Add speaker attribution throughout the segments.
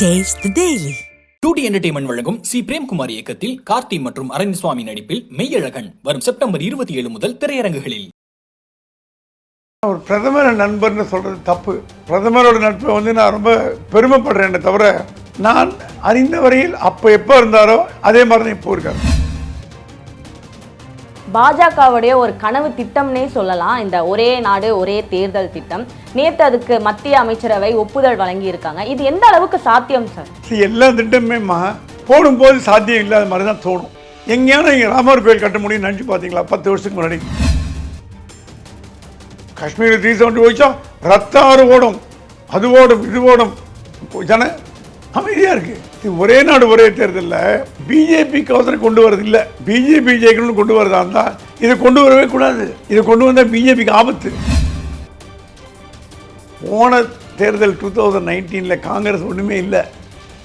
Speaker 1: Taste the Daily.
Speaker 2: Two D entertainment வழங்கும் C. Premkumar இயக்கத்தில் கார்த்தி மற்றும் அரவிந்த்சுவாமி நடிப்பில் மெய்யழகன் வரும் செப்டம்பர் இருபத்தி ஏழு முதல் திரையரங்குகளில்.
Speaker 3: ஒரு பிரதமர் நண்பர்னு சொல்றது தப்பு. பிரதமரோட நட்பை வந்து நான் ரொம்ப பெருமைப்படுறேனே தவிர நான் அறிந்த வரையில் அப்போ எப்போ இருந்தாரோ அதே மாதிரி தான் இப்போ இருக்காரு.
Speaker 4: பாஜகவுடைய ஒரு கனவு திட்டம்னே சொல்லலாம். இந்த ஒரே நாடு ஒரே தேர்தல் திட்டம். நேற்று அதுக்கு மத்திய அமைச்சரவை ஒப்புதல் வழங்கி இருக்காங்க இது எந்த அளவுக்கு சாத்தியம் சார்?
Speaker 3: எல்லா திட்டமுமேம்மா போடும்போது சாத்தியம் இல்லாத மாதிரி தான் தோணும். எங்கேயான இங்கே ராமர் கோயில் கட்ட முடியும்னு நினச்சி பார்த்தீங்களா? பத்து வருஷத்துக்கு முன்னாடி. காஷ்மீர் த்ரீ செவன்ட்டி ஓடிச்சா ரத்தாறு ஓடும். அது ஓடும் இது ஓடும். ஜன அமைதியாக இருக்குது ஒரே நாடு ஒரே தேர்தலில். பிஜேபி அவசரம் கொண்டு வரது இல்லை பிஜேபி ஜெயிக்கணும்னு கொண்டு வரதா இருந்தால் இதை கொண்டு வரவே கூடாது. இதை கொண்டு வந்தால் பிஜேபிக்கு ஆபத்து. போன தேர்தல் டூ தௌசண்ட் நைன்டீனில் காங்கிரஸ் ஒன்றுமே இல்லை.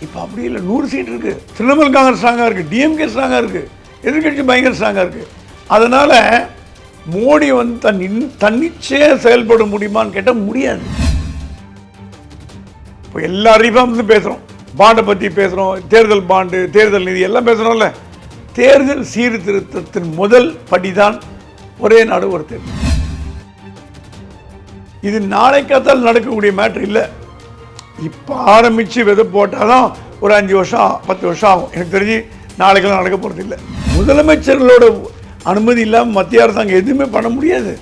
Speaker 3: இப்போ அப்படி இல்லை. நூறு சீட் இருக்குது திரிணாமுல் காங்கிரஸ் ஸ்ட்ராங்காக இருக்குது டிஎம்கே ஸ்ட்ராங்காக இருக்குது எதிர்கட்சி பயங்கர ஸ்ட்ராங்காக இருக்குது அதனால் மோடி வந்து தன் இன் தன்னிச்சையாக செயல்பட முடியுமான்னு கேட்டால் முடியாது. இப்போ எல்லா ரிஃபார்ம்ஸும் பேசுகிறோம் பாண்டை பற்றி பேசுகிறோம் தேர்தல் பாண்டு தேர்தல் நிதி எல்லாம் பேசுகிறோம்ல தேர்தல் சீர்திருத்தத்தின் முதல் படிதான் ஒரே நாடு ஒரு தேர்தல். இது நாளைக்காத்தால் நடக்கக்கூடிய மேட்ரு இல்லை. இப்போ ஆரம்பித்து விதை போட்டால் தான் ஒரு அஞ்சு வருஷம் பத்து வருஷம் ஆகும். எனக்கு தெரிஞ்சு நாளைக்கெல்லாம் நடக்க போகிறது இல்லை முதலமைச்சர்களோட அனுமதி இல்லாமல் மத்திய அரசாங்கம் எதுவுமே பண்ண முடியாது.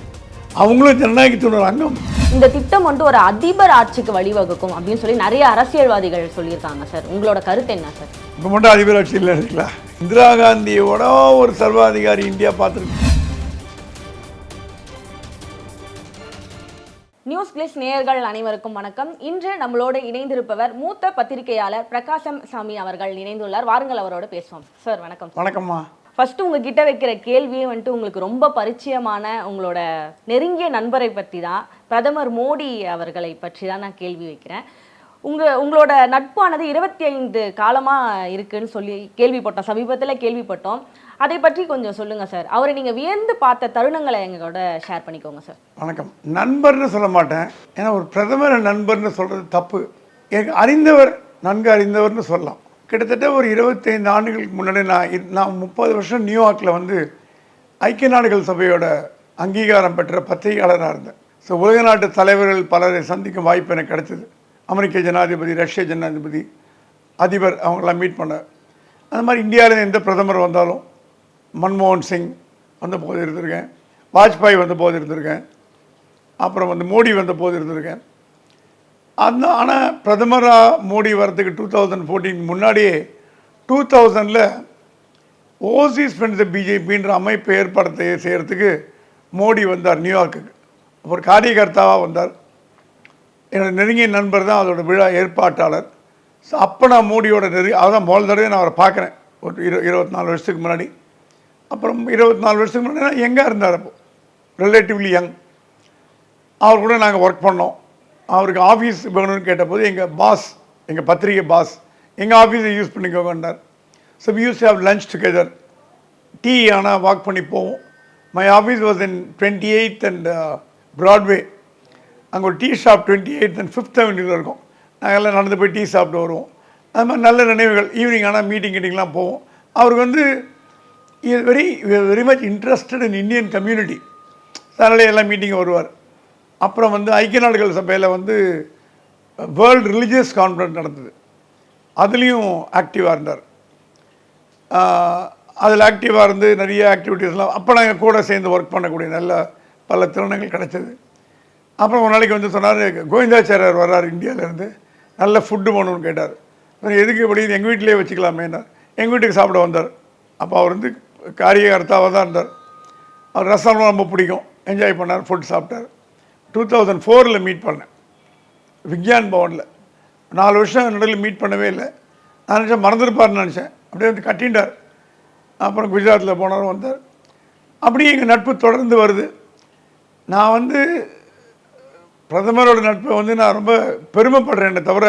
Speaker 3: அவங்களும் ஜனநாயகத்தினோட அங்கம்.
Speaker 4: இந்த திட்டம் வந்து ஒரு அதிபர் ஆட்சிக்கு வழிவகுக்கும் அப்படின்னு சொல்லி நிறைய அரசியல்வாதிகள் சொல்லியிருக்காங்க சார் உங்களோட கருத்து என்ன சார்
Speaker 3: இப்போ மட்டும் அதிபர் ஆட்சி இல்லை இருக்குல்ல இந்திரா காந்தியோட ஒரு சர்வாதிகாரி இந்தியா பார்த்துருக்கு
Speaker 4: நியூஸ் பிளஸ் நேயர்கள் அனைவருக்கும் வணக்கம். இன்று நம்மளோடு இணைந்திருப்பவர் மூத்த பத்திரிகையாளர் பிரகாசம் சாமி அவர்கள். இணைந்துள்ளார். வாருங்கள் அவரோட பேசுவோம். சார் வணக்கம்.
Speaker 3: வணக்கம்மா.
Speaker 4: ஃபஸ்ட்டு உங்ககிட்ட வைக்கிற கேள்வியே வந்துட்டு உங்களுக்கு ரொம்ப பரிச்சயமான உங்களோட நெருங்கிய நண்பரை பற்றி தான் பிரதமர் மோடி அவர்களை பற்றி தான் நான் கேள்வி வைக்கிறேன். உங்கள் உங்களோட நட்பானது இருபத்தி ஐந்து காலமாக இருக்குன்னு சொல்லி கேள்விப்பட்டோம். சமீபத்தில் கேள்விப்பட்டோம். அதை பற்றி கொஞ்சம் சொல்லுங்கள் சார். அவரை நீங்கள் வியந்து பார்த்த தருணங்களை எங்களோட ஷேர் பண்ணிக்கோங்க சார்.
Speaker 3: வணக்கம். நண்பர்னு சொல்ல மாட்டேன். ஏன்னா ஒரு பிரதமர் நண்பர்னு சொல்கிறது தப்பு. எனக்கு அறிந்தவர் நன்கு அறிந்தவர்னு சொல்லலாம். கிட்டத்தட்ட ஒரு இருபத்தைந்து ஆண்டுகளுக்கு முன்னாடி நான் நான் முப்பது வருஷம் நியூயார்க்கில் வந்து ஐக்கிய நாடுகள் சபையோட அங்கீகாரம் பெற்ற பத்திரிகையாளராக இருந்தேன். ஸோ உலக நாட்டு தலைவர்கள் பலரை சந்திக்கும் வாய்ப்பு எனக்கு கிடைச்சிது. அமெரிக்க ஜனாதிபதி ரஷ்ய ஜனாதிபதி அதிபர் அவங்களாம் மீட் பண்ண அந்த மாதிரி இந்தியாவில் எந்த பிரதமர் வந்தாலும் மன்மோகன் சிங் வந்த போது இருந்திருக்கேன். வாஜ்பாய் வந்த போது இருந்திருக்கேன். அப்புறம் வந்து மோடி வந்த போது இருந்திருக்கேன். அந்த ஆனால் பிரதமராக மோடி வரதுக்கு டூ தௌசண்ட் ஃபோர்டீன் முன்னாடியே டூ தௌசண்டில் ஓவர்சீஸ் ஃப்ரெண்ட்ஸ் பிஜேபின்ற அமைப்பு ஏற்பாடு செய்கிறதுக்கு மோடி வந்தார் நியூயார்க்குக்கு. ஒரு காரியகர்த்தாவாக வந்தார். என்னோட நெருங்கிய நண்பர் தான் அதோட விழா ஏற்பாட்டாளர். ஸோ அப்போ நான் மோடியோட நெரு அதான் முதல் தடவை நான் அவரை பார்க்குறேன். ஒரு இரு இருபத்தி நாலு வருஷத்துக்கு முன்னாடி. அப்புறம் இருபத்தி நாலு வருஷத்துக்கு முன்னாடி எங்கே இருந்தார் அப்போது ரிலேட்டிவ்லி யங் அவர் கூட நாங்கள் ஒர்க் பண்ணோம். அவருக்கு ஆஃபீஸ் வேணும்னு கேட்டபோது எங்கள் பாஸ் எங்கள் பத்திரிகை பாஸ் எங்கள் ஆஃபீஸை use பண்ணிக்கோங்கன்றார் so use have lunch together tea ஆனால் வாக் பண்ணி போவோம். My office was in twenty eighth and Broadway அங்கே ஒரு tea shop twenty eighth and fifth அவென்யூவில் இருக்கும். நாங்கள் எல்லாம் நடந்து போய் டீ சாப்பிட்டு வருவோம். அது மாதிரி நல்ல நினைவுகள். ஈவினிங் ஆனால் மீட்டிங் கீட்டிங்லாம் போவோம். அவருக்கு வந்து very very much interested in Indian community அதனால எல்லாம் மீட்டிங் வருவார். அப்புறம் வந்து ஐக்கிய நாடுகள் சபையில் வந்து வேர்ல்டு ரிலீஜியஸ் கான்ஃபரன்ஸ் நடந்தது. அதுலேயும் ஆக்டிவாக இருந்தார். அதில் ஆக்டிவாக இருந்து நிறைய ஆக்டிவிட்டீஸ்லாம் அப்போ நாங்கள் கூட சேர்ந்து ஒர்க் பண்ணக்கூடிய நல்ல பல திறனங்கள் கிடச்சிது. அப்புறம் ஒரு நாளைக்கு வந்து சொன்னார் கோவிந்தாச்சாரியார் வர்றார் இந்தியாவிலேருந்து நல்ல ஃபுட்டு வேணும்னு கேட்டார். அப்புறம் எதுக்கு இப்படி எங்கள் வீட்டிலே வச்சுக்கலாமேன்னார். எங்கள் வீட்டுக்கு சாப்பிட வந்தார். அப்போ அவர் வந்து காரியகர்த்தாவாக தான் இருந்தார். அவர் ரசம்லாம் ரொம்ப பிடிக்கும். என்ஜாய் பண்ணார் ஃபுட் சாப்பிட்டார். டூ தௌசண்ட் ஃபோரில் மீட் பண்ணேன். விக்யான் பவனில். நாலு வருஷம் நடுவில் மீட் பண்ணவே இல்லை. நான் நினச்சேன் மறந்துருப்பார்னு நினச்சேன். அப்படியே வந்து கட்டிண்டார் அப்புறம் குஜராத்தில் போனாலும் வந்தார். அப்படியே எங்கள் நட்பு தொடர்ந்து வருது. நான் வந்து பிரதமரோட நட்பை வந்து நான் ரொம்ப பெருமைப்படுறேனே தவிர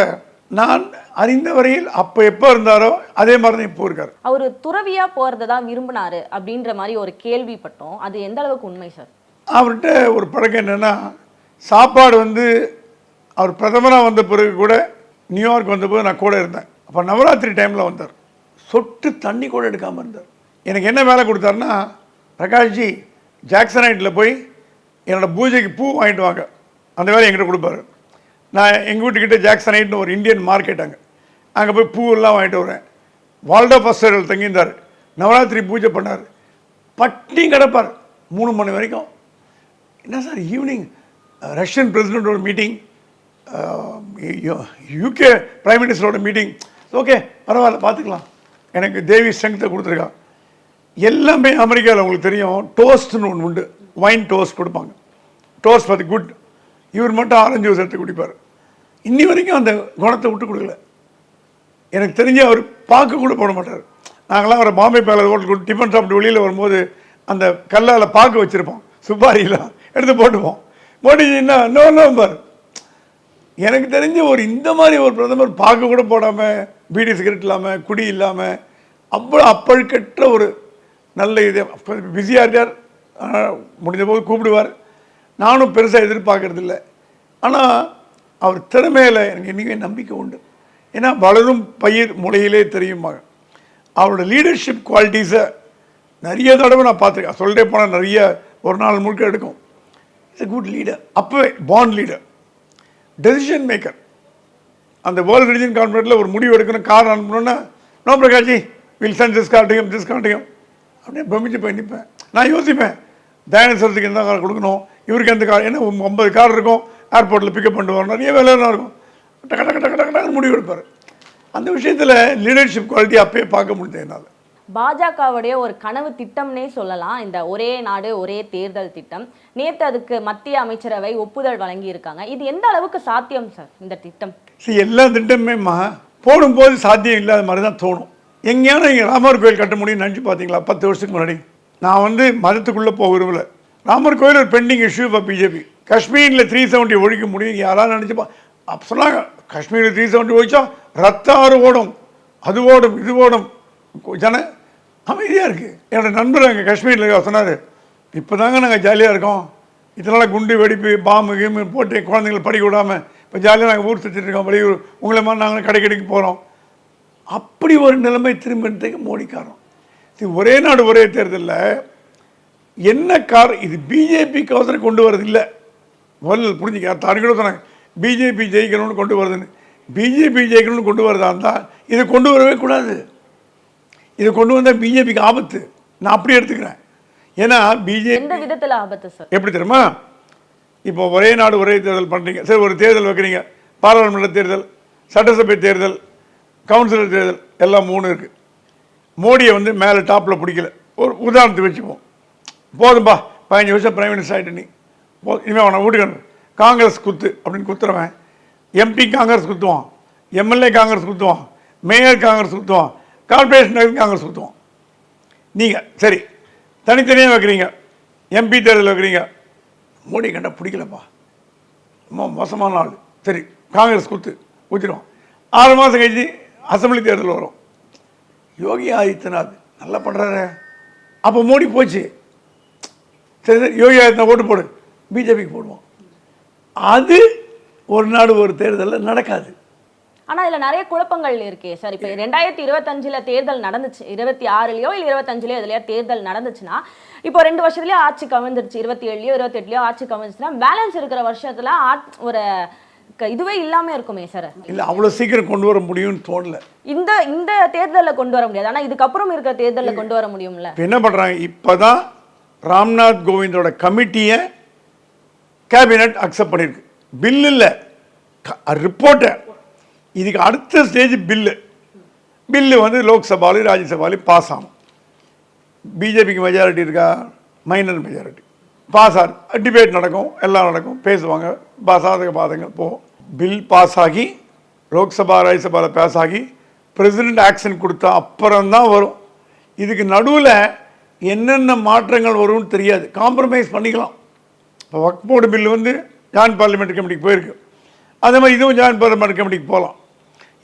Speaker 3: நான் அறிந்த வரையில் அப்போ எப்போ இருந்தாரோ அதே மாதிரி தான் இப்போ இருக்கார்.
Speaker 4: அவர் துறவியா போறதை தான் விரும்பினாரு அப்படின்ற மாதிரி ஒரு கேள்விப்பட்டோம். அது எந்த அளவுக்கு உண்மை சார்?
Speaker 3: அவர்கிட்ட ஒரு பழக்கம் என்னென்னா சாப்பாடு வந்து அவர் பிரதமராக வந்த பிறகு கூட நியூயார்க் வந்தபோது நான் கூட இருந்தேன். அப்போ நவராத்திரி டைமில் வந்தார். சொட்டு தண்ணி கூட எடுக்காமல் இருந்தார். எனக்கு என்ன வேலை கொடுத்தாருன்னா பிரகாஷ்ஜி ஜாக்சனைட்டில் போய் என்னோடய பூஜைக்கு பூ வாங்கிட்டு வாங்க. அந்த வேலை எங்கிட்ட கொடுப்பாரு. நான் எங்கள் வீட்டுக்கிட்ட ஜாக்சனைட்னு ஒரு இந்தியன் மார்க்கெட் அங்கே. அங்கே போய் பூவெல்லாம் வாங்கிட்டு வரேன் வால்டோ பஸ்டர்கள் தங்கியிருந்தார். நவராத்திரி பூஜை பண்ணார். பட்டினி கிடப்பார். மூணு மணி வரைக்கும். என்ன சார் ஈவினிங் ரஷ்யன் பிரசிடென்ட்டோட மீட்டிங் யூகே பிரைம் மினிஸ்டரோட மீட்டிங் ஓகே பரவாயில்ல பார்த்துக்கலாம். எனக்கு தேவி ஸ்ட்ரென்த்தை கொடுத்துருக்கா. எல்லாமே அமெரிக்காவில் உங்களுக்கு தெரியும் டோஸ்ட்னு ஒன்று உண்டு வைன் டோஸ்ட் கொடுப்பாங்க. டோஸ்ட் பார்த்து குட் இவர் மட்டும் ஆரஞ்சு ஜூஸ் எடுத்து குடிப்பார். இன்னி வரைக்கும் அந்த குணத்தை விட்டு கொடுக்கல. எனக்கு தெரிஞ்சு அவர் பார்க்க கூட போட மாட்டார். நாங்களாம் ஒரு பாம்பே பேலஸ் ஹோட்டல் டிஃபன் சாப்பிட்டு வெளியில் வரும்போது அந்த கல்லால் பார்க்க வச்சுருப்போம். சுப்பாரியெல்லாம் எடுத்து போட்டுப்போம். மோடிஜின்னா நோ நம்பர் எனக்கு தெரிஞ்சு ஒரு இந்த மாதிரி ஒரு பிரதமர் பார்க்க கூட போடாமல் பீடி சிகரெட் இல்லாமல் குடி இல்லாமல் அவ்வளோ அப்பழுக்கற்ற ஒரு நல்ல இது. பிஸியாக இருக்கார். முடிஞ்ச போது கூப்பிடுவார். நானும் பெருசாக எதிர்பார்க்கறது இல்லை. ஆனால் அவர் திறமையில் எனக்கு என்றைக்குமே நம்பிக்கை உண்டு. ஏன்னா வளரும் பயிர் முளையிலே தெரியுமா அவரோட லீடர்ஷிப் குவாலிட்டிஸை நிறைய தடவை நான் பார்த்துருக்கேன். சொல்லிட்டே போனால் நிறைய ஒரு நாள் முழுக்க எடுக்கும். இஸ் குட் லீடர் அப்போவே பாண்ட் லீடர் டெசிஷன் மேக்கர் அந்த வேர்ல்டு ரிலிஜன் கான்ஃபரன்ஸில் ஒரு முடிவு எடுக்கணும் கார் அனுப்பணும்னா நோ பிரகாஷி வில் சென்ட் திஸ் கார்டிகம் திஸ் அப்படியே பிரமிச்சு போய் நிற்பேன் நான் யோசிப்பேன். தயானேஸ்வரத்துக்கு எந்த கார் கொடுக்கணும்? இவருக்கு எந்த கார் ஏன்னா ஒரு ஐம்பது கார் இருக்கும்? ஏர்போர்ட்டில் பிக்கப் பண்ணிட்டு வரணும்? நிறைய வேலை இருக்கும். டக்கு டக்கு டக்கு டக்கு முடிவு எடுப்பார். அந்த விஷயத்தில் லீடர்ஷிப் குவாலிட்டி அப்பயே பார்க்க முடியுது என்னால்.
Speaker 4: பாஜகவுடைய ஒரு கனவு திட்டம்னே சொல்லலாம். இந்த ஒரே நாடு ஒரே தேர்தல் திட்டம். நேற்று அதுக்கு மத்திய அமைச்சரவை ஒப்புதல் வழங்கி இருக்காங்க இது எந்த அளவுக்கு சாத்தியம் சார் இந்த திட்டம்?
Speaker 3: எல்லா திட்டமுமேம்மா போடும்போது சாத்தியம் இல்லாத மாதிரி தான் தோணும். எங்கேயாவது இங்கே ராமர் கோயில் கட்ட முடியும்னு நினச்சி பார்த்தீங்களா பத்து வருஷத்துக்கு முன்னாடி. நான் வந்து மதத்துக்குள்ளே போக விரும்பல. ராமர் கோயில் ஒரு பெண்டிங் இஷ்யூ இப்போ பிஜேபி காஷ்மீரில் த்ரீ செவன்ட்டி ஒழிக்க முடியும் யாராவது நினச்சிப்பா அப்போ சொன்னாங்க காஷ்மீரில் த்ரீ செவன்ட்டி ஒழிச்சா ரத்தாறு ஓடும். அது ஓடும் இது ஓடும். ஜன அமைதியாக இருக்குது என்னோடய நண்பர் அங்கே காஷ்மீரில் சொன்னார் இப்போ தாங்க நாங்கள் ஜாலியாக இருக்கோம். இதனால் குண்டு வெடிப்பு பாம்பு கீம்பு போட்டு குழந்தைங்களை படிக்க விடாமல் இப்போ ஜாலியாக நாங்கள் ஊர் சுற்றிட்டுருக்கோம் வெளியூர் உங்களை மாதிரி நாங்களும் கடை கடைக்கு போகிறோம் அப்படி ஒரு நிலைமை திரும்பினதுக்கு மோடி காரணம் இது ஒரே நாடு ஒரே தேர்தலில். என்ன கார் இது பிஜேபி அவசரம் கொண்டு வரது இல்லை முதல்ல புரிஞ்சுக்க தாடி கூட சொன்னாங்க பிஜேபி ஜெயிக்கணும்னு கொண்டு வருதுன்னு. பிஜேபி ஜெயிக்கணும்னு கொண்டு வரதா இருந்தால் இதை கொண்டு வரவே கூடாது. இதை கொண்டு வந்தால் பிஜேபிக்கு ஆபத்து. நான் அப்படி எடுத்துக்கிறேன். ஏன்னா பிஜேபி
Speaker 4: எந்த விதத்துல ஆபத்து சார்
Speaker 3: எப்படி தெரியுமா? இப்போ ஒரே நாடு ஒரே தேர்தல் பண்ணுறீங்க சரி ஒரு தேர்தல் வைக்கிறீங்க. பாராளுமன்ற தேர்தல் சட்டசபை தேர்தல் கவுன்சிலர் தேர்தல் எல்லாம் மூணு இருக்குது மோடியை வந்து மேலே டாப்பில் பிடிக்கல. ஒரு உதாரணத்துக்கு வச்சுப்போம் போதும்பா பதினஞ்சு வருஷம் பிரைம் மினிஸ்டர் ஆகிட்டு நீ. போ இனிமேல் அவனை வீட்டுக்கு காங்கிரஸ் குத்து அப்படின்னு குத்துறவன். எம்பி காங்கிரஸ் குத்துவான். எம்எல்ஏ காங்கிரஸ் குத்துவான். மேயர் காங்கிரஸ் குத்துவான். கார்பரேஷன் காங்கிரஸ் குத்துவான் நீங்கள் சரி தனித்தனியாக வைக்கிறீங்க எம்பி தேர்தல் வைக்கிறீங்க. மோடி கண்டா பிடிக்கலப்பா. ரொம்ப மோசமான ஆள். சரி காங்கிரஸ் குத்து ஊற்றிடுவோம் ஆறு மாதம் கழிச்சு அசம்பிளி தேர்தல் வரும். யோகி ஆதித்யநாத் நல்லா பண்ணுறாரு அப்போ மோடி போச்சு. சரி சரி யோகி ஆதித்யநாத் ஓட்டு போடு. பிஜேபிக்கு போடுவோம். அது ஒரு நாடு ஒரு தேர்தலில் நடக்காது.
Speaker 4: ஆனா இதுல நிறைய குழப்பங்கள் இருக்கே. சார் இப்ப ரெண்டாயிரத்தி இருபத்தஞ்சுல தேர்தல் நடந்துச்சு. இருபத்தி ஆறுலயோ இல்ல இருபத்தஞ்சுலயோ இதுலயோ தேர்தல் நடந்துச்சுன்னா இப்போ ரெண்டு வருஷத்துலயே ஆட்சி கவிழ்ந்துருச்சு. இருபத்தி ஏழுலயோ இருபத்தி எட்டுலயோ ஆட்சி கவிழ்ந்துச்சுன்னா பேலன்ஸ் இருக்கிற வருஷத்துல ஆட்- ஒரு இதுவே இல்லாம இருக்குமே சார்.
Speaker 3: இல்லை அவ்வளோ சீக்கிரம் கொண்டு வர முடியும்னு தோணல.
Speaker 4: இந்த இந்த தேர்தல்ல கொண்டு வர முடியாது. ஆனா இதுக்கப்புறம் இருக்கிற தேர்தல்ல கொண்டு வர முடியும்ல.
Speaker 3: என்ன பண்ணுறாங்க இப்போ தான் ராம்நாத் கோவிந்தோட கமிட்டியை கேபினட் அக்செப்ட் பண்ணியிருக்கு பில் இல்லை. ரிப்போர்ட்டை இதுக்கு அடுத்த ஸ்டேஜ் பில்லு. பில்லு வந்து லோக்சபாலையும் ராஜ்யசபாலையும் பாஸ் ஆகும். பிஜேபிக்கு மெஜாரிட்டி இருக்கா? மைனர் மெஜாரிட்டி பாஸ் ஆகும் டிபேட் நடக்கும் எல்லாம் நடக்கும். பேசுவாங்க. பாஸ் ஆகிறதுக்கு பாதுங்க போகும். பில் பாஸ் ஆகி லோக்சபா ராஜ்யசபாவில் பாஸ் ஆகி பிரசிடெண்ட் ஆக்ஷன் கொடுத்தா அப்புறம் தான் வரும். இதுக்கு நடுவில் என்னென்ன மாற்றங்கள் வரும்னு தெரியாது. காம்ப்ரமைஸ் பண்ணிக்கலாம். இப்போ ஒர்க் போர்டு பில் வந்து ஜாயின்ட் பார்லிமெண்ட் கமிட்டிக்கு போயிருக்கு. அதே மாதிரி இதுவும் ஜாயின்ட் பார்லிமெண்ட் கமிட்டிக்கு போகலாம்.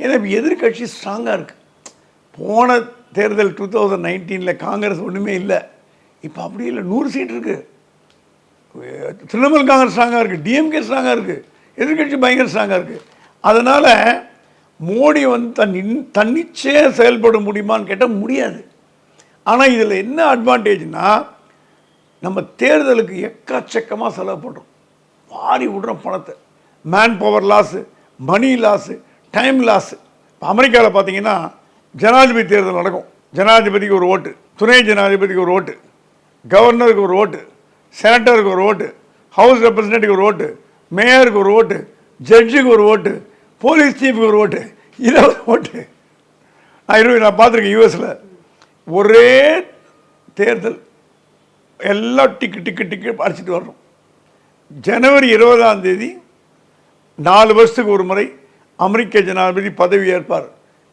Speaker 3: ஏன்னா இப்போ எதிர்கட்சி ஸ்ட்ராங்காக இருக்குது போன தேர்தல் டூ தௌசண்ட் நைன்டீனில் காங்கிரஸ் ஒன்றுமே இல்லை. இப்போ அப்படி இல்லை. நூறு சீட் இருக்குது திரிணாமுல் காங்கிரஸ் ஸ்ட்ராங்காக இருக்குது டிஎம்கே ஸ்ட்ராங்காக இருக்குது எதிர்கட்சி பயங்கர ஸ்ட்ராங்காக இருக்குது அதனால் மோடி வந்து தன் இன்- தன்னிச்சையாக செயல்பட முடியுமான்னு கேட்டால் முடியாது. ஆனால் இதில் என்ன அட்வான்டேஜ்னா நம்ம தேர்தலுக்கு எக்கச்சக்கமாக செலவு பண்ணுறோம் வாரி விடுறோம் பணத்தை. Man power loss money loss time loss அமெரிக்காவில் பார்த்தீங்கன்னா ஜனாதிபதி தேர்தல் நடக்கும். ஜனாதிபதிக்கு ஒரு ஓட்டு. துணை ஜனாதிபதிக்கு ஒரு ஓட்டு. கவர்னருக்கு ஒரு ஓட்டு. செனட்டருக்கு ஒரு ஓட்டு. ஹவுஸ் ரெப்ரசன்டேட்டிவ் ஒரு ஓட்டு. மேயருக்கு ஒரு ஓட்டு. ஜட்ஜுக்கு ஒரு ஓட்டு. போலீஸ் சீஃபுக்கு ஒரு ஓட்டு. இருபது ஓட்டு. நான் இருபது நான் பார்த்துருக்கேன் யூஎஸில். ஒரே தேர்தல். எல்லாம் டிக்கு டிக்கு டிக்கு அடிச்சிட்டு வர்றோம் ஜனவரி இருபதாம் தேதி நாலு வருஷத்துக்கு ஒரு முறை அமெரிக்க ஜனாதிபதி பதவி ஏற்பார்.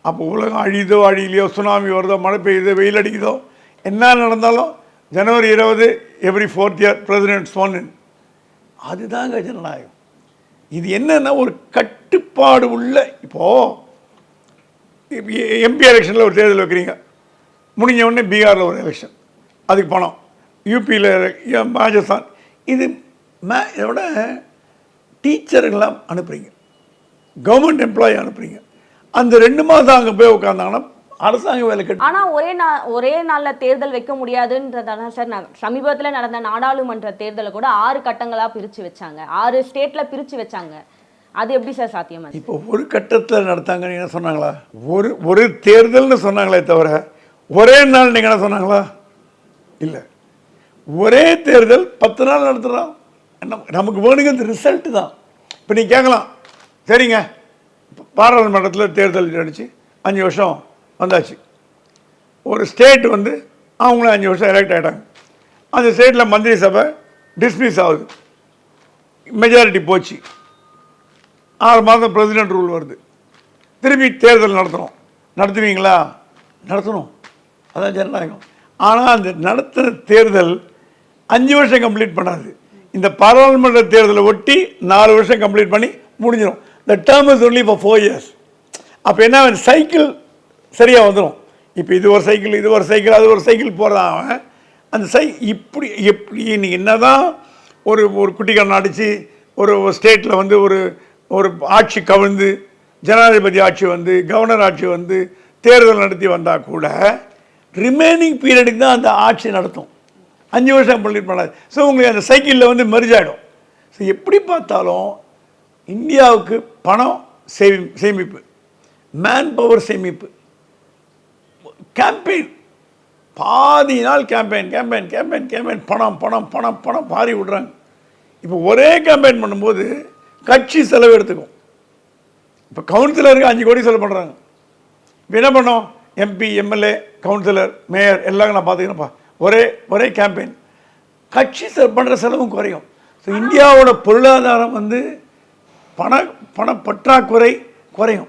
Speaker 3: அப்போ உலகம் அழியுதோ அழியிலையோ சுனாமி வருதோ மழை பெய்யுதோ வெயில் அடிக்குதோ என்ன நடந்தாலும் ஜனவரி இருபது every fourth year president sworn in அதுதாங்க ஜனநாயகம். இது என்னென்னா ஒரு கட்டுப்பாடு உள்ள இப்போது எம்பி எலெக்ஷனில் ஒரு தேர்தல் வைக்கிறீங்க. முடிஞ்ச உடனே பீகாரில் ஒரு எலெக்ஷன் அதுக்கு பணம் யூபியில் ராஜஸ்தான். இது மே இதோட டீச்சர்கள்லாம் அனுப்புகிறீங்க கவர்மெண்ட் எம்ப்ளாயி அனுப்புகிறீங்க அந்த ரெண்டு மாதம் அங்கே போய் உட்காந்தாங்கன்னா அரசாங்க வேலை கட்டு
Speaker 4: ஆனா ஒரே நா ஒரே நாள்ல தேர்தல் வைக்க முடியாதுன்றதான சார் நான் சமீபத்துல நடந்த நாடாளுமன்ற தேர்தலை கூட ஆறு கட்டங்களா பிரிச்சு வச்சாங்க. ஆறு ஸ்டேட்ல பிரிச்சு வச்சாங்க. அது எப்படி சார் சாத்தியமா?
Speaker 3: இப்போ ஒரு கட்டத்தில் நடத்தாங்கன்னு என்ன சொன்னாங்களா? ஒரு ஒரு தேர்தல்னு சொன்னாங்களே தவிர ஒரே நாள் நீங்கள் என்ன சொன்னாங்களா? இல்லை. ஒரே தேர்தல் பத்து நாள் நடத்துகிறோம் நமக்கு வேணுங்கிறது ரிசல்ட்டு தான். இப்போ நீ கேட்கலாம். சரிங்க. பாராளுமன்றத்தில் தேர்தல் நடிச்சு அஞ்சு வருஷம் வந்தாச்சு. ஒரு ஸ்டேட் வந்து அவங்களும் அஞ்சு வருஷம் எலெக்ட் ஆகிட்டாங்க அந்த ஸ்டேட்டில் மந்திரி சபை டிஸ்மிஸ் ஆகுது. மெஜாரிட்டி போச்சு. ஆறு மாதம் பிரசிடென்ட் ரூல் வருது. திரும்பி தேர்தல் நடத்தணும். நடத்துவீங்களா? நடத்தணும். அதான் ஜனநாயகம். ஆனால் அந்த நடத்துகிற தேர்தல் அஞ்சு வருஷம் கம்ப்ளீட் பண்ணாது. இந்த பாராளுமன்ற தேர்தலை ஒட்டி நாலு வருஷம் கம்ப்ளீட் பண்ணி முடிஞ்சிடும் the term is only for four years அப்போ என்ன சைக்கிள் சரியாக வந்துடும் இப்போ இது ஒரு சைக்கிள் இது ஒரு சைக்கிள் அது ஒரு சைக்கிள் போகிறதான் அவன். அந்த சை இப்படி எப்படி நீங்கள் என்ன தான் ஒரு ஒரு குட்டிக்காரன் அடித்து ஒரு ஸ்டேட்டில் வந்து ஒரு ஒரு ஆட்சி கவிழ்ந்து ஜனாதிபதி ஆட்சி வந்து கவர்னர் ஆட்சி வந்து தேர்தல் நடத்தி வந்தால் கூட ரிமைனிங் பீரியடுக்கு தான் அந்த ஆட்சி நடத்தும். அஞ்சு வருஷம் கம்ப்ளீட் பண்ணாது ஸோ உங்களுக்கு அந்த சைக்கிளில் வந்து மெரிஜாயிடும் ஸோ எப்படி பார்த்தாலும் இந்தியாவுக்கு பணம் சேமி சேமிப்பு. மேன் பவர் சேமிப்பு. கேம்பெயின் பாதி நாள் கேம்பெயின் கேம்பெயின் கேம்பெயின் கேம்பெயின் பணம் பணம் பணம் பணம் பாரி விடுறாங்க. இப்போ ஒரே கேம்பெயின் பண்ணும்போது கட்சி செலவு எடுத்துக்கும். இப்போ கவுன்சிலருக்கு அஞ்சு கோடி செலவு பண்ணுறாங்க இப்போ என்ன பண்ணோம்? எம்பி எம்எல்ஏ கவுன்சிலர் மேயர் எல்லாம் நான் பார்த்துக்கிறேன்ப்பா. ஒரே ஒரே கேம்பெயின் கட்சி பண்ணுற செலவும் குறையும். ஸோ இந்தியாவோட பொருளாதாரம் வந்து பண பண பற்றாக்குறை குறையும்.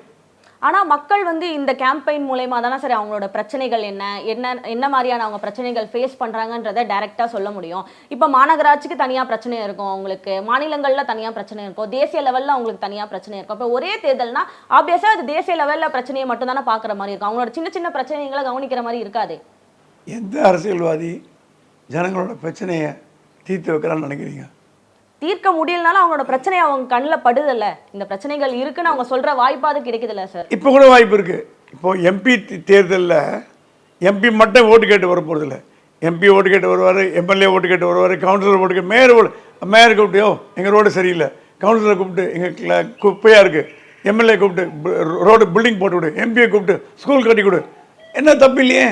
Speaker 4: ஆனா மக்கள் வந்து இந்த கேம்பெயின் மூலயமா தானே சரி அவங்களோட பிரச்சனைகள் என்ன என்ன என்ன மாதிரியான அவங்க பிரச்சனைகள் ஃபேஸ் பண்றாங்கன்றதை டைரக்டா சொல்ல முடியும். இப்போ மாநகராட்சிக்கு தனியா பிரச்சனை இருக்கும் அவங்களுக்கு மாநிலங்கள்ல தனியா பிரச்சனை இருக்கும் தேசிய லெவல்ல அவங்களுக்கு தனியா பிரச்சனை இருக்கும். இப்போ ஒரே தேர்தல்னா ஆப்வியஸா அது தேசிய லெவல்ல பிரச்சனையை மட்டும் தானே பாக்குற மாதிரி இருக்கும். அவங்களோட சின்ன சின்ன பிரச்சனைகளை கவனிக்கிற மாதிரி இருக்காது.
Speaker 3: எந்த அரசியல்வாதி ஜனங்களோட பிரச்சனையை தீர்த்து வைக்கிறான்னு நினைக்கிறீங்க?
Speaker 4: தீர்க்க முடியலனாலும் அவங்களோட பிரச்சனை அவங்க கண்ணில் படுதில்ல. இந்த பிரச்சனைகள் இருக்குன்னு அவங்க சொல்கிற வாய்ப்பாவது கிடைக்குதுல்ல சார்
Speaker 3: இப்போ கூட வாய்ப்பு இருக்குது இப்போ எம்பி தேர்தலில் எம்பி மட்டும் ஓட்டு கேட்டு வர போகிறதில்ல எம்பி ஓட்டு கேட்டு வருவார் எம்எல்ஏ ஓட்டு கேட்டு வருவார் கவுன்சிலர் ஓட்டு கேட்டு மேயர் ஓடு மேயர் கூப்பிட்டியோ எங்கள் ரோடு சரியில்லை. கவுன்சிலர் கூப்பிட்டு எங்கள் குப்பையாக இருக்குது எம்எல்ஏ கூப்பிட்டு ரோடு பில்டிங் போட்டு விடு. எம்பியை கூப்பிட்டு ஸ்கூல் கட்டி கொடு. என்ன தப்பு இல்லையே?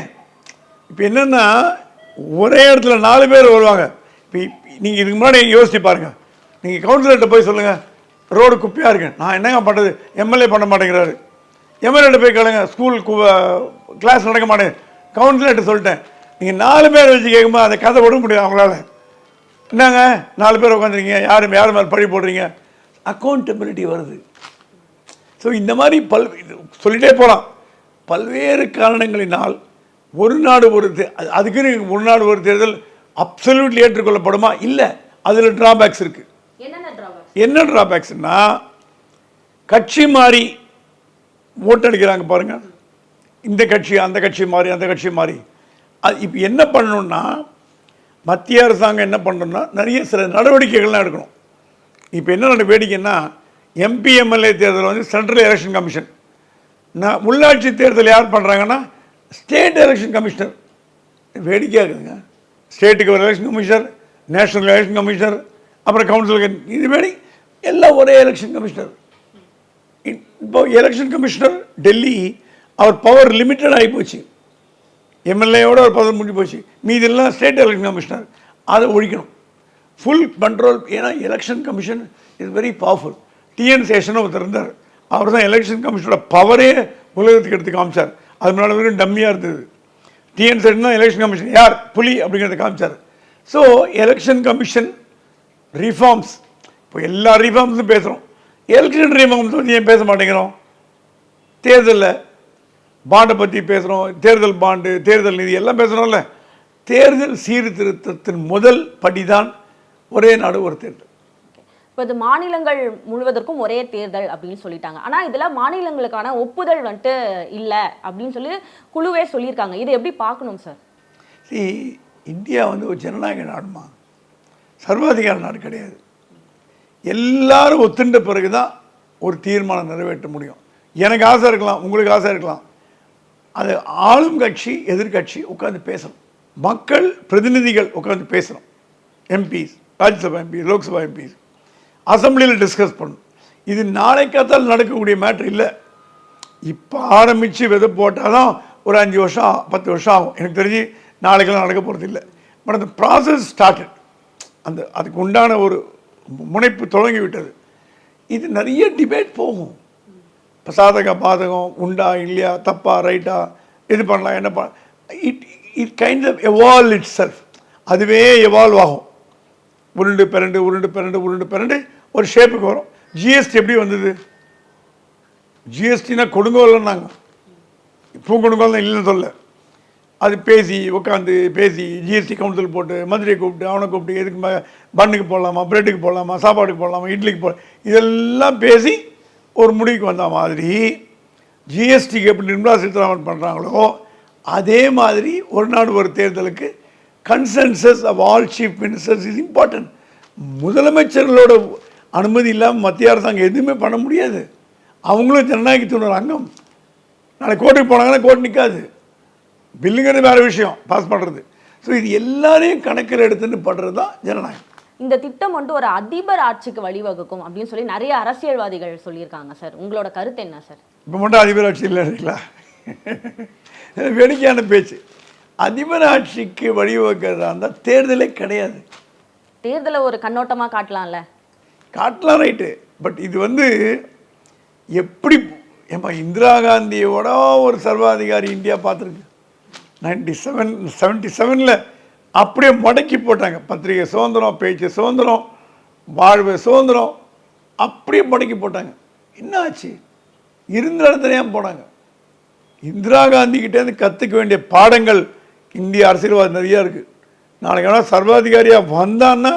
Speaker 3: இப்போ என்னென்னா ஒரே இடத்துல நாலு பேர் வருவாங்க. நீங்கள் இதுக்கு முன்னாடி யோசிச்சு பாருங்கள் நீங்கள் கவுன்சிலர்கிட்ட போய் சொல்லுங்கள் ரோடு குப்பையாக இருக்கு. நான் என்னங்க பண்ணுறது எம்எல்ஏ பண்ண மாட்டேங்கிறாரு. எம்எல்ஏட்ட போய் கேளுங்க. ஸ்கூல் கிளாஸ் நடக்க மாட்டேன் கவுன்சிலர்கிட்ட சொல்லிட்டேன். நீங்கள் நாலு பேர் வச்சு கேட்கும்போது அந்த கதை விட முடியும் அவங்களால. என்னங்க? நாலு பேர் உட்காந்துருக்கீங்க. யாரும் யார் மேலே பழி போடுறீங்க? அக்கௌண்டபிலிட்டி வருது. ஸோ இந்த மாதிரி பல் இது போகலாம் பல்வேறு காரணங்களினால் ஒரு நாடு ஒரு தே- அதுக்குன்னு ஒரு நாடு ஒரு தேர்தல் அப்சல்யூட்லி ஏற்றுக்கொள்ளப்படுமா? இல்லை. அதில் ட்ராபேக்ஸ் இருக்குது என்ன ட்ராபேக்ஸ்னா கட்சி மாறி ஓட்டடிக்கிறாங்க பாருங்க. இந்த கட்சி அந்த கட்சி மாறி அந்த கட்சி மாறி. அது இப்போ என்ன பண்ணணும்னா மத்திய அரசாங்கம் என்ன பண்ணணும்னா நிறைய சில நடவடிக்கைகள்லாம் எடுக்கணும். இப்போ என்ன வேடிக்கைன்னா எம்பி எம்எல்ஏ தேர்தல் வந்து சென்ட்ரல் எலெக்ஷன் கமிஷன் நான் உள்ளாட்சி தேர்தல் யார் பண்ணுறாங்கன்னா ஸ்டேட் எலெக்ஷன் கமிஷனர் வேடிக்கையாக இருக்குதுங்க ஸ்டேட்டுக்கு ஒரு election commissioner national election commissioner அப்புறம் கவுன்சில் இதுமாரி எல்லாம் ஒரே எலெக்ஷன் கமிஷனர் இப்போ எலெக்ஷன் கமிஷனர் டெல்லி அவர் பவர் லிமிட்டட் ஆகி போச்சு. எம்எல்ஏவோட ஒரு பவர் முடிஞ்சு போச்சு. மீதெல்லாம் ஸ்டேட் எலெக்ஷன் கமிஷனர் அதை ஒழிக்கணும். ஃபுல் கண்ட்ரோல் ஏன்னா election commission is very powerful TN Seshan ஒருத்தர் இருந்தார். அவர் தான் எலெக்ஷன் கமிஷனோட பவரே உலகத்துக்கு எடுத்து காமிச்சார். அது முன்னாடி வரைக்கும் டம்மியாக இருந்தது. டிஎன் சேஷன் தான் எலெக்ஷன் கமிஷன் யார்? புலி அப்படிங்கிறத காமிச்சார். ஸோ எலெக்ஷன் கமிஷன் ரிஃபார்ம்ஸ் இப்போ எல்லா ரிஃபார்ம்ஸும் பேசுகிறோம் எலெக்ஷன் ரிஃபார்ம்ஸ் வந்து ஏன் பேச மாட்டேங்கிறோம்? தேர்தலில் பாண்டை பற்றி பேசுகிறோம் தேர்தல் பாண்டு தேர்தல் நிதி எல்லாம் பேசுகிறோம்ல தேர்தல் சீர்திருத்தத்தின் முதல் படிதான் ஒரே நாடு ஒரு தேர்தல்.
Speaker 4: இப்போ இது மாநிலங்கள் முழுவதற்கும் ஒரே தேர்தல் அப்படின்னு சொல்லிட்டாங்க. ஆனால் இதில் மாநிலங்களுக்கான ஒப்புதல் வந்துட்டு இல்லை அப்படின்னு சொல்லி குழுவே சொல்லியிருக்காங்க. இதை எப்படி பார்க்கணும் சார்
Speaker 3: சரி இந்தியா வந்து ஒரு ஜனநாயக நாடுமா? சர்வாதிகார நாடு கிடையாது. எல்லாரும் ஒத்துண்ட பிறகு தான் ஒரு தீர்மானம் நிறைவேற்ற முடியும். எனக்கு ஆசை இருக்கலாம் உங்களுக்கு ஆசை இருக்கலாம். அது ஆளும் கட்சி எதிர்க்கட்சி உட்காந்து பேசணும். மக்கள் பிரதிநிதிகள் உட்காந்து பேசணும். MPs Rajya Sabha MP Lok Sabha MPs அசம்பிளியில் discuss பண்ணும். இது நாளைக்காத்தால் நடக்கக்கூடிய மேட்ரு இல்லை. இப்போ ஆரம்பித்து விதை போட்டால் தான் ஒரு அஞ்சு வருஷம் பத்து வருஷம் ஆகும். எனக்கு தெரிஞ்சு நாளைக்கெல்லாம் நடக்க போகிறது இல்லை. பட் அந்த ப்ராசஸ் ஸ்டார்டட் அந்த அதுக்கு உண்டான ஒரு முனைப்பு தொடங்கி விட்டது. இது நிறைய டிபேட் போகும். இப்போ சாதக பாதகம் உண்டா இல்லையா தப்பா ரைட்டா இது பண்ணலாம் என்ன பண்ண it it kind of evolve itself அதுவே எவால்வ் ஆகும். உருண்டு பிறண்டு உருண்டு பிறண்டு உருண்டு பிறண்டு ஒரு ஷேப்புக்கு வரும். ஜிஎஸ்டி எப்படி வந்தது? ஜிஎஸ்டினா கொடுங்கோலன்னாங்க பூங்கொடுங்கோல் தான் இல்லைன்னு சொல்ல அது பேசி உட்காந்து பேசி ஜிஎஸ்டி கவுன்சில் போட்டு மதுரையை கூப்பிட்டு அவனை கூப்பிட்டு எதுக்கு பண்ணுக்கு போடலாமா பிரெட்டுக்கு போடலாமா சாப்பாடுக்கு போடலாமா இட்லிக்கு போட இதெல்லாம் பேசி ஒரு முடிவுக்கு வந்த மாதிரி ஜிஎஸ்டிக்கு எப்படி நிர்மலா சீதாராமன் பண்ணுறாங்களோ அதே மாதிரி ஒரு நாடு ஒரு தேர்தலுக்கு consensus of all chief ministers is important முதலமைச்சர்களோட அனுமதி இல்லாமல் மத்திய அரசாங்கம் எதுவுமே பண்ண முடியாது. அவங்களும் ஜனநாயகத்தினோட அங்கம். நாளைக்கு கோர்ட்டுக்கு போனாங்கன்னா கோர்ட் நிற்காது பில்லுங்கிறது வேறு விஷயம் பாஸ் பண்ணுறது ஸோ இது எல்லாரையும் கணக்கில் எடுத்துன்னு பண்ணுறது தான் ஜனநாயகம்.
Speaker 4: இந்த திட்டம் வந்து ஒரு அதிபர் ஆட்சிக்கு வழிவகுக்கும் அப்படின்னு சொல்லி நிறைய அரசியல்வாதிகள் சொல்லியிருக்காங்க சார். உங்களோட கருத்து என்ன சார்?
Speaker 3: இப்போ மட்டும் அதிபர் ஆட்சி இல்லை இல்லைங்களா? வேடிக்கையான பேச்சு. அதிபர் ஆட்சிக்கு வழிவகுக்கிறதா இருந்தால் தேர்தலே கிடையாது.
Speaker 4: தேர்தலை ஒரு கண்ணோட்டமா காட்டலாம்ல?
Speaker 3: காட்டலாம் ரைட்டு. பட் இது வந்து எப்படி ஏம்மா இந்திரா காந்தியோட ஒரு சர்வாதிகாரி இந்தியா பார்த்துருக்கு. நைன்டி செவன் செவன்ட்டி செவனில் அப்படியே முடக்கி போட்டாங்க. பத்திரிகை சுதந்திரம் பேச்சு சுதந்திரம் வாழ்வு சுதந்திரம் அப்படியே முடக்கி போட்டாங்க. என்ன ஆச்சு? இருந்த இடத்துல ஏன் போனாங்க? இந்திரா காந்திக்கிட்டேருந்து கற்றுக்க வேண்டிய பாடங்கள் இந்திய அரசியல்வாதி நிறையா இருக்குது நாளைக்கு வேணால் சர்வாதிகாரியாக வந்தான்னா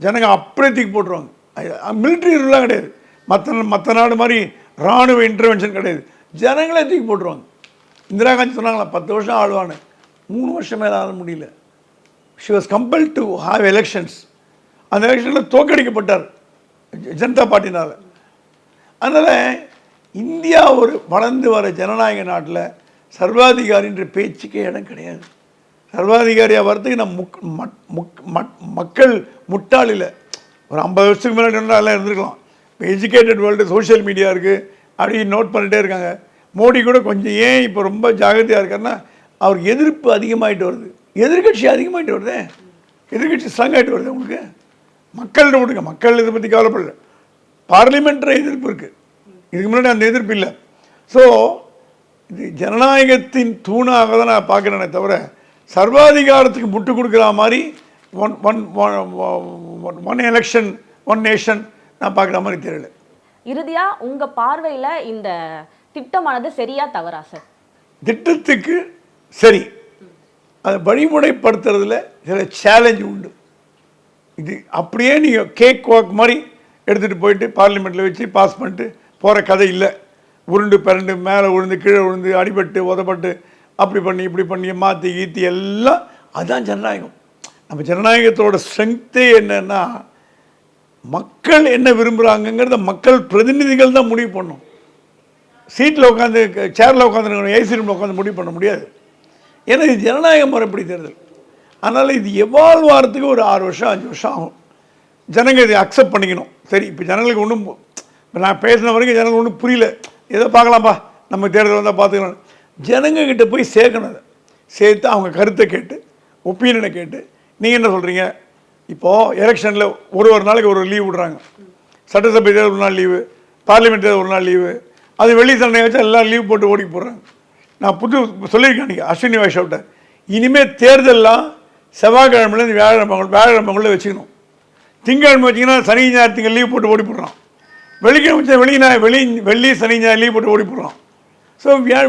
Speaker 3: ஜனங்க அப்படியே தூக்கி போட்டுருவாங்க. மிலிட்ரி ரூலாம் கிடையாது. மற்ற மற்ற நாடு மாதிரி இராணுவ இன்டர்வென்ஷன் கிடையாது. ஜனங்களே தூக்கி போட்டுருவாங்க. இந்திரா காந்தி சொன்னாங்களா பத்து வருஷம் ஆளுவான்னு. மூணு வருஷம் மேலே ஆள முடியல. She was compel to have elections அந்த எலெக்ஷனில் தோற்கடிக்கப்பட்டார். ஜனதா பார்ட்டினால் அதனால் இந்தியா ஒரு வளர்ந்து வர ஜனநாயக நாட்டில் சர்வாதிகாரின்ற பேச்சுக்கே இடம் கிடையாது. சர்வாதிகாரியாக வரதுக்கு நம்ம முக் மட்- முக் மட்- மக்கள் முட்டாளில். ஒரு ஐம்பது வருஷத்துக்கு முன்னாடி இருந்தா எல்லாம் இருந்திருக்கலாம். இப்போ எஜுகேட்டட் வேர்ல்டு சோஷியல் மீடியா இருக்குது அப்படி நோட் பண்ணிகிட்டே இருக்காங்க. மோடி கூட கொஞ்சம் ஏன் இப்போ ரொம்ப ஜாகிரதையாக இருக்காருன்னா அவருக்கு எதிர்ப்பு அதிகமாகிட்டு வருது. எதிர்க்கட்சி அதிகமாகிட்டு வருதே. எதிர்க்கட்சி ஸ்ட்ராங்காகிட்டு வருது உங்களுக்கு. மக்கள்கிட்ட விடுங்க மக்கள் இதை பற்றி கவலைப்படல. பார்லிமெண்ட்ல எதிர்ப்பு இருக்குது இதுக்கு முன்னாடி அந்த எதிர்ப்பு இல்லை. ஸோ இது ஜனநாயகத்தின் தூணாக தான் நான் பார்க்குறேனே தவிர சர்வாதிகாரத்துக்கு முட்டு கொடுக்குற மாதிரி one one one election one nation நான் பார்க்குற மாதிரி தெரியல.
Speaker 4: இறுதியா உங்க பார்வையில இந்த திட்டமானது சரியா தவறா சார்?
Speaker 3: திட்டத்துக்கு சரி. அதை வழிமுறைப்படுத்துறதுல சில சேலஞ்ச் உண்டு. இது அப்படியே நீங்கள் கேக் வாக் மாதிரி எடுத்துகிட்டு போயிட்டு பார்லிமெண்ட்டில் வச்சு பாஸ் பண்ணிட்டு போகிற கதை இல்லை. உருண்டு பிறண்டு மேலே விழுந்து கீழே விழுந்து அடிபட்டு உதப்பட்டு அப்படி பண்ணி இப்படி பண்ணி மாற்றி ஈத்தி எல்லாம் அதுதான் ஜனநாயகம். நம்ம ஜனநாயகத்தோட ஸ்ட்ரென்த்தே என்னன்னா மக்கள் என்ன விரும்புகிறாங்கங்கிறத மக்கள் பிரதிநிதிகள் தான் முடிவு பண்ணும். சீட்டில் உட்காந்து சேரில் உட்காந்து ஏசி ரூமில் உட்காந்து முடிவு பண்ண முடியாது. ஏன்னா இது ஜனநாயக முறைப்படி தேர்தல். அதனால் இது எவால்வ் ஆகிறதுக்கு ஒரு ஆறு வருஷம் அஞ்சு வருஷம் ஆகும். ஜனங்கள் இதை அக்செப்ட் பண்ணிக்கணும். சரி இப்போ ஜனங்களுக்கு ஒன்றும் இப்போ நான் பேசின வரைக்கும் ஜனங்கள் ஒன்றும் புரியல. ஏதோ பார்க்கலாம்ப்பா நம்ம தேர்தல் வந்தால் பார்த்துக்கலாம். ஜனங்கக்கிட்ட போய் சேர்க்கணும் அதை. சேர்த்து அவங்க கருத்தை கேட்டு ஒப்பீனியனை கேட்டு நீங்கள் என்ன சொல்கிறீங்க இப்போது எலெக்ஷனில் ஒரு ஒரு நாளைக்கு ஒரு லீவ் விடுறாங்க. சட்டசபை தேர்தல் ஒரு நாள் லீவு பார்லிமெண்ட் தேர்தல் ஒரு நாள் லீவு அது வெள்ளி சண்டை வச்சு எல்லாம் லீவ் போட்டு ஓடி போடுறாங்க நான் புது சொல்லியிருக்கேன் அன்றைக்கி அஸ்வினி வைஷவ்ட்ட இனிமேல் தேர்தல்லாம் செவ்வாய்க்கிழமைலேருந்து வியாழக்கிழமை வியாழக்கிழமைக்குள்ளே வச்சுக்கணும். திங்கக்கிழமை வச்சிங்கன்னா சனி ஞாயிறு திங்கள் லீவ் போட்டு ஓடி போடுறான் வெள்ளிக்கிழமை வச்சா வெளி ஞாயிறு வெளி வெள்ளி சனி ஞாயிறு லீவ் போட்டு ஓடி போடுறான் ஸோ வியா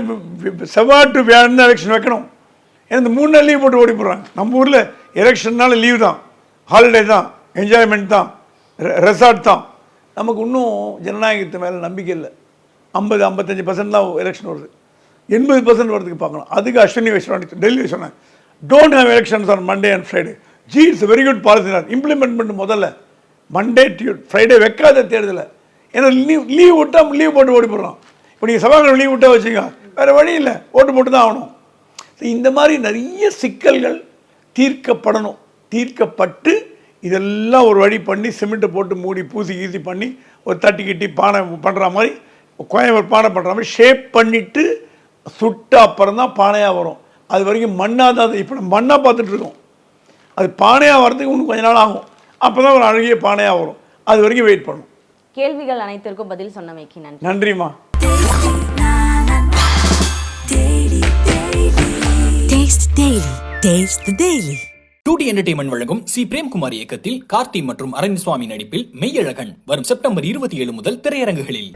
Speaker 3: செவ்வாய் டு வியாழன் எலெக்ஷன் வைக்கணும். ஏன்னா இந்த மூணு நாள் லீவ் போட்டு ஓடி போடுறாங்க நம்ம ஊரில் எலெக்ஷன்னால லீவ் தான். ஹாலிடே தான். என்ஜாய்மெண்ட் தான். ரெசார்ட் தான். நமக்கு இன்னும் ஜனநாயகத்து மேலே நம்பிக்கை இல்லை. ஐம்பது ஐம்பத்தஞ்சு பர்சன்ட் தான் எலெக்ஷன் வருது. எண்பது பர்சன்ட் வரதுக்கு பார்க்கணும் அதுக்கு அஸ்வினி வைஷ்ணவன் டெல்லி சொன்னேன் don't have elections on Monday and Friday ji it's very good policy நான் இம்ப்ளிமெண்ட் பண்ணு முதல்ல. மண்டே டியூ ஃப்ரைடே வைக்காத தேர்தலை. ஏன்னா லீவ் லீவ் விட்டால் லீவ் போட்டு ஓடி போடுறோம். இப்போ நீங்கள் சபாக்கிழமை லீவ் விட்டா வச்சுங்க வேறு வழி இல்லை. ஓட்டு போட்டு தான் ஆகணும். இந்த மாதிரி நிறைய சிக்கல்கள் தீர்க்கப்படணும். தீர்க்கப்பட்டு இதெல்லாம் ஒரு வழி பண்ணி சிமெண்ட்டை போட்டு மூடி பூசி கீசி பண்ணி ஒரு தட்டி கிட்டி பானை பண்ணுற மாதிரி கோயம்புத்தூர் பானை பண்ணுற மாதிரி ஷேப் பண்ணிவிட்டு சுட்ட அப்புறம் தான் பானையாக வரும். அது வரைக்கும் மண்ணாக தான் இப்போ நம்ம மண்ணாக பார்த்துட்டு இருக்கோம். அது பானையாக வர்றதுக்கு இன்னும் கொஞ்ச நாள் ஆகும். அப்போ தான் ஒரு அழகிய பானையாக வரும். அது வரைக்கும் வெயிட் பண்ணணும்.
Speaker 4: கேள்விகள் அனைத்திற்கும் பதில் சொன்னமைக்கு நன்றி.
Speaker 3: நன்றிம்மா.
Speaker 1: Taste daily taste daily
Speaker 2: two D D entertainment வழங்கும் சி. பிரேம்குமார் இயக்கத்தில் கார்த்தி மற்றும் அரவிந்த் சுவாமி நடிப்பில் மெய்யழகன் வரும் செப்டம்பர் இருபத்தி ஏழு முதல் திரையரங்குகளில்.